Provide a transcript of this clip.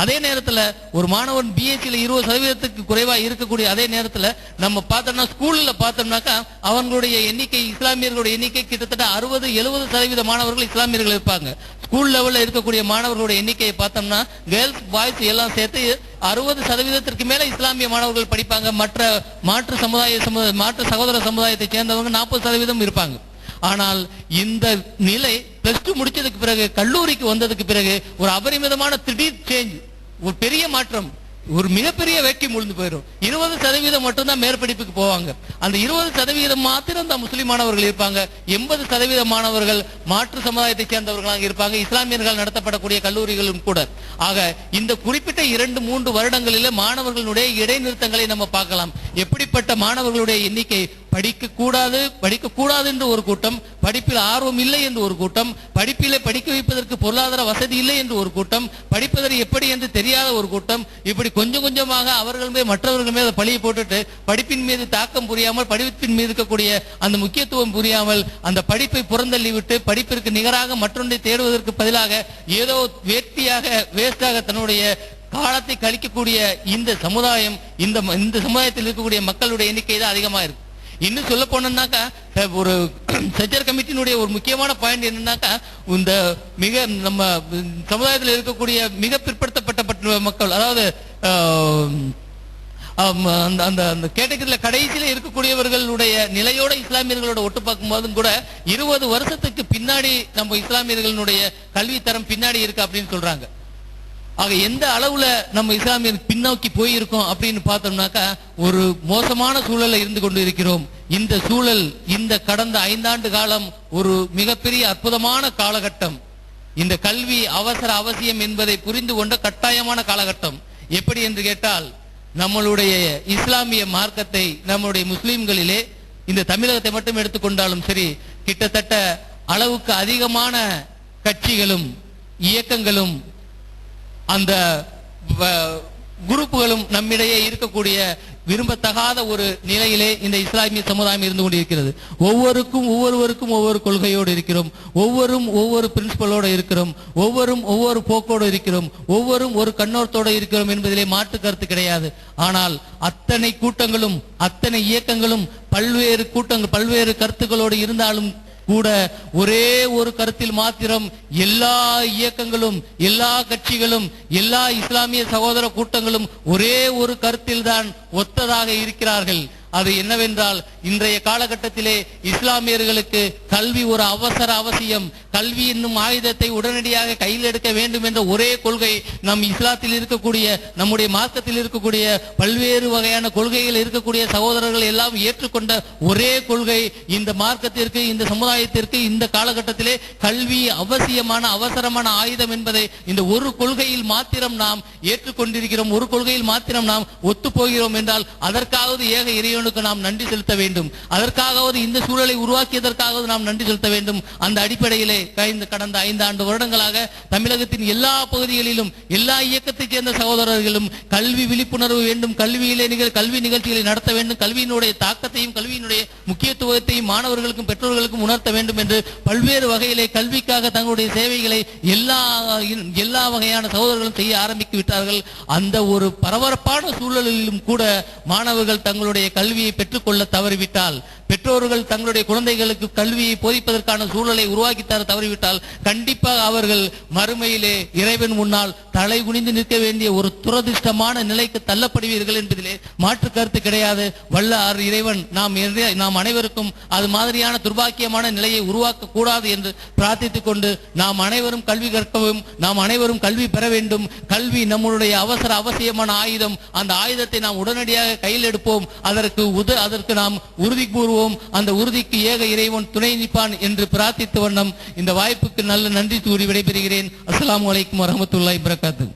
அதே நேரத்தில் ஒரு மாணவன் பிஎஸ்சியில் இருபது சதவீதத்துக்கு குறைவாக இருக்கக்கூடிய அதே நேரத்தில் நம்ம பார்த்தோம்னா ஸ்கூலில் பார்த்தோம்னாக்கா அவங்களுடைய எண்ணிக்கை இஸ்லாமியர்களுடைய எண்ணிக்கை கிட்டத்தட்ட அறுபது எழுபது சதவீத மாணவர்கள் இஸ்லாமியர்கள் இருப்பாங்க. ஸ்கூல் லெவலில் இருக்கக்கூடிய மாணவர்களுடைய எண்ணிக்கையை பார்த்தோம்னா கேர்ள்ஸ் பாய்ஸ் எல்லாம் சேர்த்து அறுபது சதவீதத்திற்கு மேல இஸ்லாமிய மாணவர்கள் படிப்பாங்க. மற்ற மாற்று சமுதாய மாற்று சகோதர சமுதாயத்தை சேர்ந்தவங்க நாற்பது சதவீதம் இருப்பாங்க. ஆனால் இந்த நிலை பிளஸ் டூ முடிச்சதுக்கு பிறகு கல்லூரிக்கு வந்ததுக்கு பிறகு ஒரு அபரிமிதமான திடீர் சேஞ்ச் ஒரு பெரிய மாற்றம். ஒரு மிகப்பெரிய வேட்கை முழுந்து போயிடும். இருபது சதவீதம் மட்டும்தான் மேற்படிப்புக்கு போவாங்க. அந்த இருபது சதவீதம் மாத்திரம் தான் முஸ்லிம் மாணவர்கள் இருப்பாங்க. எண்பது சதவீத மாணவர்கள் மாற்று சமுதாயத்தை சேர்ந்தவர்களாக இருப்பாங்க. இஸ்லாமியர்கள் நடத்தப்படக்கூடிய கல்லூரிகளும் கூட. ஆக இந்த குறிப்பிட்ட இரண்டு மூன்று வருடங்களில் மாணவர்களுடைய இடைநிறுத்தங்களை நம்ம பார்க்கலாம். எப்படிப்பட்ட மாணவர்களுடைய எண்ணிக்கை படிக்க கூடாது படிக்க கூடாது என்று ஒரு கூட்டம் படிப்பில் ஆர்வம் இல்லை என்று ஒரு கூட்டம் படிப்பிலே படிக்க வைப்பதற்கு பொருளாதார வசதி இல்லை என்று ஒரு கூட்டம் படிப்பதற்கு எப்படி என்று தெரியாத ஒரு கூட்டம் இப்படி கொஞ்சம் கொஞ்சமாக அவர்கள் மீது மற்றவர்கள் மீது பழியை போட்டுட்டு படிப்பின் மீது தாக்கம் புரியாமல் படிப்பின் மீது இருக்கக்கூடிய அந்த முக்கியத்துவம் புரியாமல் அந்த படிப்பை புறந்தள்ளி விட்டு படிப்பிற்கு நிகராக மற்றொன்றை தேடுவதற்கு பதிலாக ஏதோ வேட்டியாக வேஸ்டாக தன்னுடைய காலத்தை கழிக்கக்கூடிய இந்த சமுதாயம் இந்த ம- இந்த சமுதாயத்தில் இருக்கக்கூடிய மக்களுடைய எண்ணிக்கை தான் அதிகமாக இருக்கு. இன்னும் சொல்ல போனோம்னாக்கா ஒரு சச்சர் கமிட்டியினுடைய ஒரு முக்கியமான பாயிண்ட் என்னன்னாக்கா இந்த மிக நம்ம சமுதாயத்தில் இருக்கக்கூடிய மிக பிற்படுத்தப்பட்ட மக்கள் அதாவது அந்த அந்த அந்த கேட்டகரியில் கடைசியில் இருக்கக்கூடியவர்களுடைய நிலையோட இஸ்லாமியர்களோட ஒட்டு பார்க்கும் போதும் கூட இருபது வருஷத்துக்கு பின்னாடி நம்ம இஸ்லாமியர்களுடைய கல்வித்தரம் பின்னாடி இருக்கு அப்படின்னு சொல்றாங்க. ஆக எந்த அளவுல நம்ம இஸ்லாமியர் பின்னோக்கி போயிருக்கோம் அப்படின்னு பார்த்தோம்னாக்கா ஒரு மோசமான சூழல்ல இருந்து கொண்டு இருக்கிறோம் இந்த சூழல் இந்த கடந்த ஐந்தாண்டு காலம் ஒரு மிகப்பெரிய அற்புதமான காலகட்டம். இந்த கல்வி அவசர அவசியம் என்பதை புரிந்து கொண்ட கட்டாயமான காலகட்டம். எப்படி என்று கேட்டால் நம்மளுடைய இஸ்லாமிய மார்க்கத்தை நம்மளுடைய முஸ்லிம்களிலே இந்த தமிழகத்தை மட்டும் எடுத்துக்கொண்டாலும் சரி கிட்டத்தட்ட அளவுக்கு அதிகமான கட்சிகளும் இயக்கங்களும் அந்த வ- குரூப்புகளும் நம்மிடையே இருக்கக்கூடிய விரும்பத்தகாத ஒரு நிலையிலே இந்த இஸ்லாமிய சமுதாயம் இருந்து கொண்டிருக்கிறது. ஒவ்வொருக்கும் ஒவ்வொருவருக்கும் ஒவ்வொரு கொள்கையோடு இருக்கிறோம். ஒவ்வொரும் ஒவ்வொரு பிரின்சிபலோடு இருக்கிறோம். ஒவ்வொரும் ஒவ்வொரு போக்கோடு இருக்கிறோம். ஒவ்வொரும் ஒரு கண்ணோட்டத்தோடு இருக்கிறோம் என்பதிலே மாற்று கருத்து கிடையாது. ஆனால் அத்தனை கூட்டங்களும் அத்தனை இயக்கங்களும் பல்வேறு கூட்டங்கள் பல்வேறு கருத்துக்களோடு இருந்தாலும் கூட ஒரே ஒரு கருத்தில் மாத்திரம் எல்லா இயக்கங்களும் எல்லா கட்சிகளும் எல்லா இஸ்லாமிய சகோதர கூட்டங்களும் ஒரே ஒரு கருத்தில் தான் ஒத்ததாக இருக்கிறார்கள். அது என்னவென்றால் இன்றைய காலகட்டத்திலே இஸ்லாமியர்களுக்கு கல்வி ஒரு அவசர அவசியம். கல்வி என்னும் ஆயுதத்தை உடனடியாக கையில் எடுக்க வேண்டும் என்ற ஒரே கொள்கை நம் இஸ்லாத்தில் இருக்கக்கூடிய நம்முடைய மார்க்கத்தில் இருக்கக்கூடிய பல்வேறு வகையான கொள்கைகள் இருக்கக்கூடிய சகோதரர்கள் எல்லாம் ஏற்றுக்கொண்ட ஒரே கொள்கை. இந்த மார்க்கத்திற்கு இந்த சமுதாயத்திற்கு இந்த காலகட்டத்திலே கல்வி அவசியமான அவசரமான ஆயுதம் என்பதை இந்த ஒரு கொள்கையில் மாத்திரம் நாம் ஏற்றுக்கொண்டிருக்கிறோம். ஒரு கொள்கையில் மாத்திரம் நாம் ஒத்து போகிறோம் என்றால் அதற்காவது ஏக இறைவனுக்கு நாம் நன்றி செலுத்த வேண்டும். அதற்காகவது இந்த சூழலை உருவாக்கியதற்காக நாம் நன்றி செலுத்த வேண்டும். அந்த அடிப்படையிலே கடந்த ஐந்து ஆண்டு வருடங்களாக தமிழகத்தின் எல்லா பகுதிகளிலும் எல்லா இயக்கத்தைச் சேர்ந்த சகோதரர்களும் கல்வி விழிப்புணர்வு வேண்டும். கல்வியிலே நிகழ் கல்வி நிகழ்ச்சிகளை நடத்த வேண்டும். கல்வியினுடைய தாக்கத்தையும் கல்வியினுடைய முக்கியத்துவத்தையும் மாணவர்களுக்கும் பெற்றோர்களுக்கும் உணர்த்த வேண்டும் என்று பல்வேறு வகையிலே கல்விக்காக தங்களுடைய சேவைகளை எல்லா எல்லா வகையான சகோதரர்களும் செய்ய ஆரம்பித்து விட்டார்கள். அந்த ஒரு பரபரப்பான சூழலிலும் கூட மாணவர்கள் தங்களுடைய கல்வியை பெற்றுக்கொள்ள தவறிவிட்டால் பெற்றோர்கள் தங்களுடைய குழந்தைகளுக்கு கல்வியை போதிப்பதற்கான சூழலை உருவாக்கி தர தவறிவிட்டால் கண்டிப்பாக அவர்கள் மறுமையிலே இறைவன் முன்னால் தலை குனிந்து நிற்க வேண்டிய ஒரு துரதிருஷ்டமான நிலைக்கு தள்ளப்படுவீர்கள் என்பதிலே மாற்று கருத்து கிடையாது. வல்ல ஆறு இறைவன் நாம் நாம் அனைவருக்கும் அது மாதிரியான துர்பாக்கியமான நிலையை உருவாக்க கூடாது என்று பிரார்த்தித்துக் கொண்டு நாம் அனைவரும் கல்வி கற்கவும் நாம் அனைவரும் கல்வி பெற வேண்டும். கல்வி நம்மளுடைய அவசர அவசியமான ஆயுதம். அந்த ஆயுதத்தை நாம் உடனடியாக கையில் எடுப்போம். அதற்கு உத அதற்கு நாம் உறுதி கூறுவோம். அந்த உறுதிக்கு ஏக இறைவன் துணை ஒருங்கிணைப்பான் என்று பிரார்த்தித்த வண்ணம் இந்த வாய்ப்புக்கு நல்ல நன்றி கூறி விடைபெறுகிறேன். அஸ்லாம் வலைக்கும் வரமத்துல்லாய் பிரகாத்து